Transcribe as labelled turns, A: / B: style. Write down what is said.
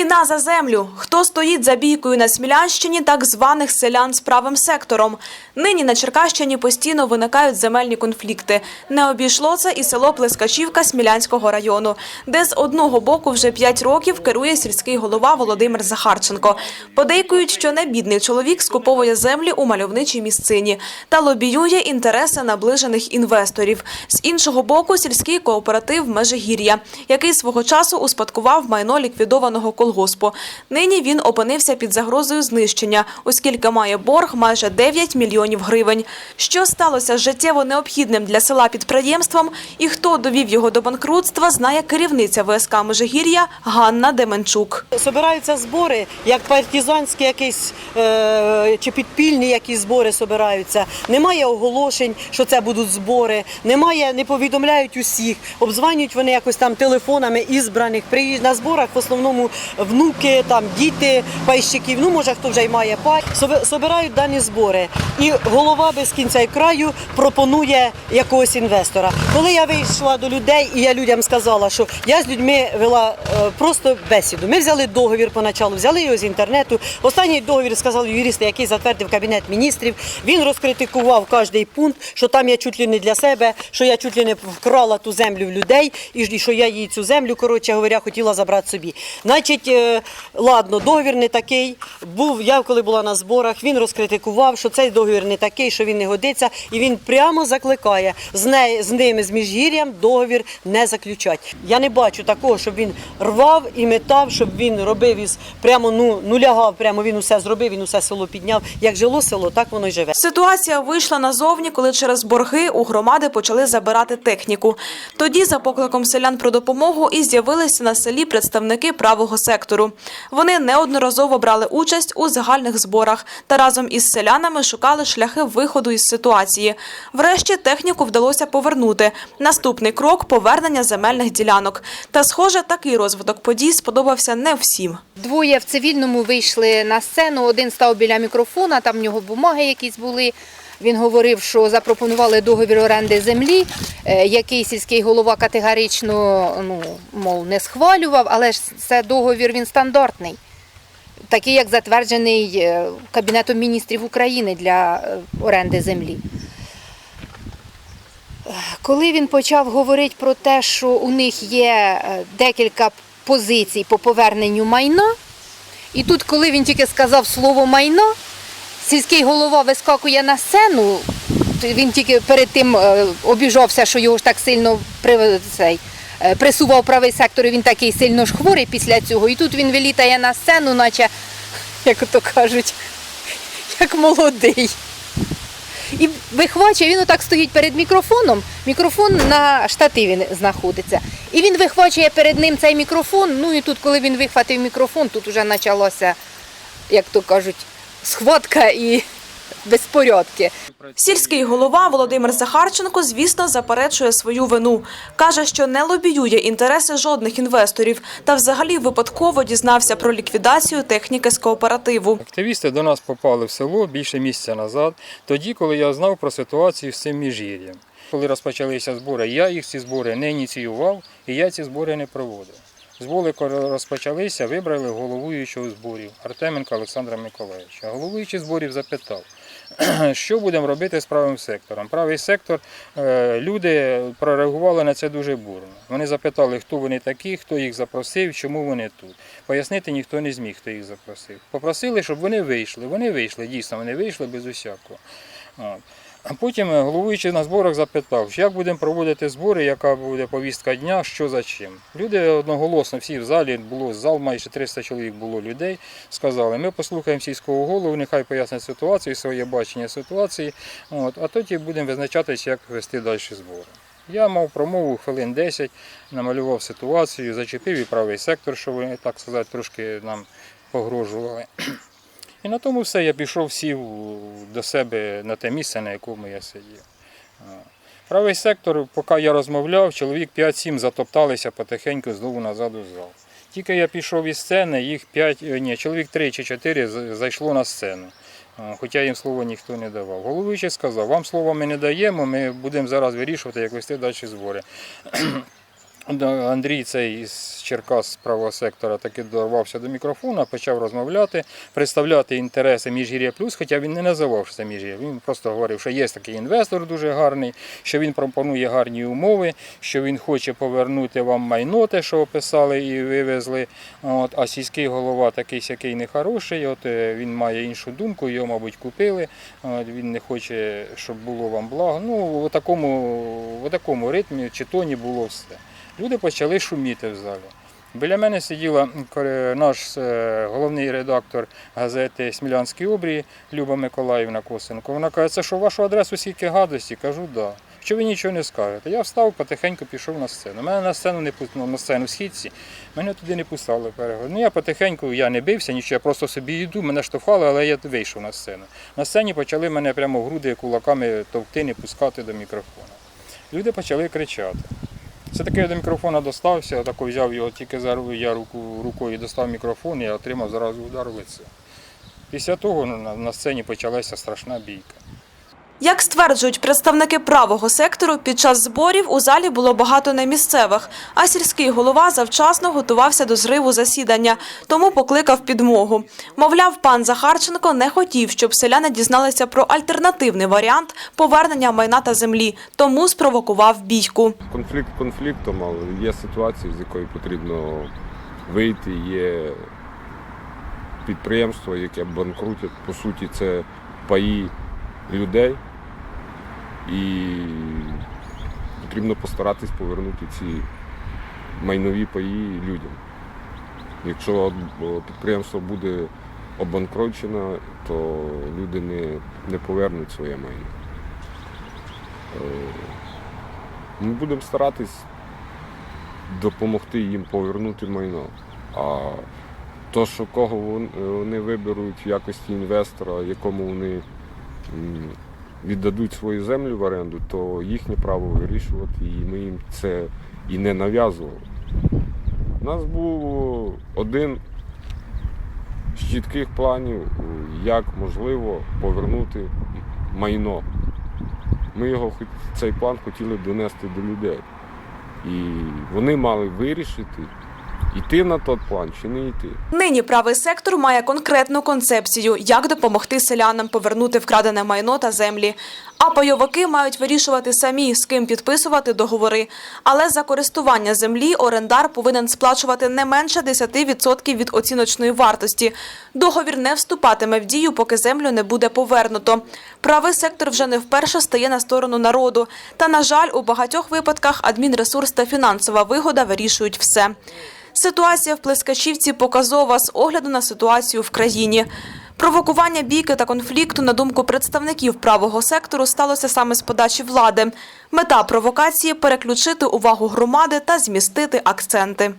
A: Війна за землю. Хто стоїть за бійкою на Смілянщині так званих селян з правим сектором? Нині на Черкащині постійно виникають земельні конфлікти. Не обійшло це і село Плескачівка Смілянського району, де з одного боку вже п'ять років керує сільський голова Володимир Захарченко. Подейкують, що небідний чоловік скуповує землі у мальовничій місцині та лобіює інтереси наближених інвесторів. З іншого боку, сільський кооператив Межигір'я, який свого часу успадкував майно ліквідованого колгоспу. Нині він опинився під загрозою знищення, оскільки має борг майже 9 мільйонів гривень. Що сталося з життєво необхідним для села підприємством і хто довів його до банкрутства, знає керівниця ВСК Межигір'я Ганна Деменчук.
B: Собираються збори, як партизанські якісь е, чи підпільні якісь збори собираються. Немає оголошень, що це будуть збори, немає, не повідомляють усіх. Обзванюють вони якось там телефонами ізбраних. Приїжджають на зборах в основному внуки, там діти пайщиків. Ну може хто вже й має пай. Собирають дані збори. І голова без кінця і краю пропонує якогось інвестора. Коли я вийшла до людей, і я людям сказала, що я з людьми вела е, просто бесіду. Ми взяли договір поначалу, взяли його з інтернету. Останній договір сказали юристи, який затвердив кабінет міністрів. Він розкритикував кожний пункт, що там я чуть ли не для себе, що я чуть ли не вкрала ту землю в людей, і що я її цю землю, коротше говоря, хотіла забрати собі. Значить, е, ладно, договір не такий. Був я, коли була на зборах, він розкритикував, що цей договір не такий, що він не годиться, і він прямо закликає з, не, з ними, з міжгір'ям, договір не заключать. Я не бачу такого, щоб він рвав і метав, щоб він робив із прямо ну, ну лягав, прямо він усе зробив, він усе село підняв. Як жило село, так воно й живе.
A: Ситуація вийшла назовні, коли через борги у громади почали забирати техніку. Тоді, за покликом селян про допомогу, і з'явилися на селі представники правого сектору. Вони неодноразово брали участь у загальних зборах та разом із селянами шукали шляхи виходу із ситуації. Врешті техніку вдалося повернути. Наступний крок повернення земельних ділянок. Та, схоже, такий розвиток подій сподобався не всім.
C: Двоє в цивільному вийшли на сцену, один став біля мікрофона, там в нього бумаги якісь були. Він говорив, що запропонували договір оренди землі, е, який сільський голова категорично ну, мов, не схвалював, але ж це договір він стандартний, такий, як затверджений е, Кабінетом міністрів України для е, оренди землі. Коли він почав говорити про те, що у них є е, декілька позицій по поверненню майна, і тут, коли він тільки сказав слово майно, сільський голова вискакує на сцену, він тільки перед тим обіжався, що його ж так сильно цей, е, присував правий сектор, він такий сильно ж хворий після цього. І тут він вилітає на сцену, наче, як то кажуть, як молодий. І вихвачує, він отак стоїть перед мікрофоном, мікрофон на штативі знаходиться. І він вихвачує перед ним цей мікрофон. Ну і тут, коли він вихватив мікрофон, тут вже почалося, як то кажуть, схватка і безпорядки.
A: Сільський голова Володимир Захарченко, звісно, заперечує свою вину. Каже, що не лобіює інтереси жодних інвесторів та взагалі випадково дізнався про ліквідацію техніки з кооперативу.
D: Активісти до нас попали в село більше місяця назад, тоді, коли я знав про ситуацію з цим міжгір'ям. Коли розпочалися збори, я їх ці збори не ініціював і я ці збори не проводив. Збори, коли розпочалися, вибрали головуючого зборів Артеменка Олександра Миколаївича. Головуючий зборів запитав, що будемо робити з правим сектором. Правий сектор, е, люди прореагували на це дуже бурно. Вони запитали, хто вони такі, хто їх запросив, чому вони тут. Пояснити ніхто не зміг, хто їх запросив. Попросили, щоб вони вийшли. Вони вийшли, дійсно, вони вийшли без усякого. А потім е, головуючий на зборах запитав, як будемо проводити збори, яка буде повістка дня, що за чим. Люди одноголосно, всі в залі, було зал, майже 300 чоловік було людей, сказали, ми послухаємо сільського голову, нехай пояснить ситуацію, своє бачення ситуації, от, а тоді будемо визначатися, як вести далі збори. Я мав промову хвилин 10, намалював ситуацію, зачепив і правий сектор, що вони, так сказати, трошки нам погрожували. І на тому все, я пішов, сів до себе на те місце, на якому я сидів. Правий сектор, поки я розмовляв, чоловік 5-7 затопталися потихеньку знову назад у зал. Тільки я пішов із сцени, їх 5, ні, чоловік 3 чи 4 зайшло на сцену. Хоча їм слова ніхто не давав. Головуючий сказав, вам слова ми не даємо, ми будемо зараз вирішувати, як вести далі збори. Андрій цей із Черкас з правого сектора таки дорвався до мікрофона, почав розмовляти, представляти інтереси Міжгір'я Плюс, хоча він не називав це Міжгір'я. Він просто говорив, що є такий інвестор дуже гарний, що він пропонує гарні умови, що він хоче повернути вам майно, те, що описали і вивезли. От, а сільський голова такий сякий нехороший, от е, він має іншу думку, його, мабуть, купили. От, він не хоче, щоб було вам благо. Ну, в такому, в такому ритмі чи тоні було все. Люди почали шуміти в залі. Біля мене сиділа наш е, головний редактор газети Смілянський обрій Люба Миколаївна Косенко. Вона каже, це що вашу адресу стільки гадості? Кажу, да. Що ви нічого не скажете? Я встав, потихеньку пішов на сцену. Мене на сцену не пу- ну, на сцену в східці, мене туди не пускали переговор. Ну я потихеньку я не бився, нічого, я просто собі йду, мене штовхали, але я вийшов на сцену. На сцені почали мене прямо в груди кулаками товкти, не пускати до мікрофона. Люди почали кричати. Все таки я до мікрофона достався, отако взяв його тільки за я руку, рукою достав мікрофон і я отримав зразу удар в лице. Після того на, на сцені почалася страшна бійка.
A: Як стверджують представники правого сектору, під час зборів у залі було багато немісцевих, а сільський голова завчасно готувався до зриву засідання, тому покликав підмогу. Мовляв, пан Захарченко не хотів, щоб селяни дізналися про альтернативний варіант повернення майна та землі, тому спровокував бійку.
E: Конфлікт конфліктом, але є ситуація, з якої потрібно вийти. Є підприємство, яке банкрутять. По суті, це паї людей. І потрібно постаратись повернути ці майнові паї людям. Якщо підприємство буде обанкрочено, то люди не, не повернуть своє майно. Е, ми будемо старатись допомогти їм повернути майно. А то, що кого вони виберуть в якості інвестора, якому вони віддадуть свою землю в оренду, то їхнє право вирішувати, і ми їм це і не нав'язували. У нас був один з чітких планів, як можливо повернути майно. Ми його цей план хотіли донести до людей. І вони мали вирішити, йти на той план чи не йти.
A: Нині правий сектор має конкретну концепцію, як допомогти селянам повернути вкрадене майно та землі. А пайовики мають вирішувати самі, з ким підписувати договори. Але за користування землі орендар повинен сплачувати не менше 10% від оціночної вартості. Договір не вступатиме в дію, поки землю не буде повернуто. Правий сектор вже не вперше стає на сторону народу. Та, на жаль, у багатьох випадках адмінресурс та фінансова вигода вирішують все. Ситуація в Плескачівці показова з огляду на ситуацію в країні. Провокування бійки та конфлікту, на думку представників правого сектору, сталося саме з подачі влади. Мета провокації переключити увагу громади та змістити акценти.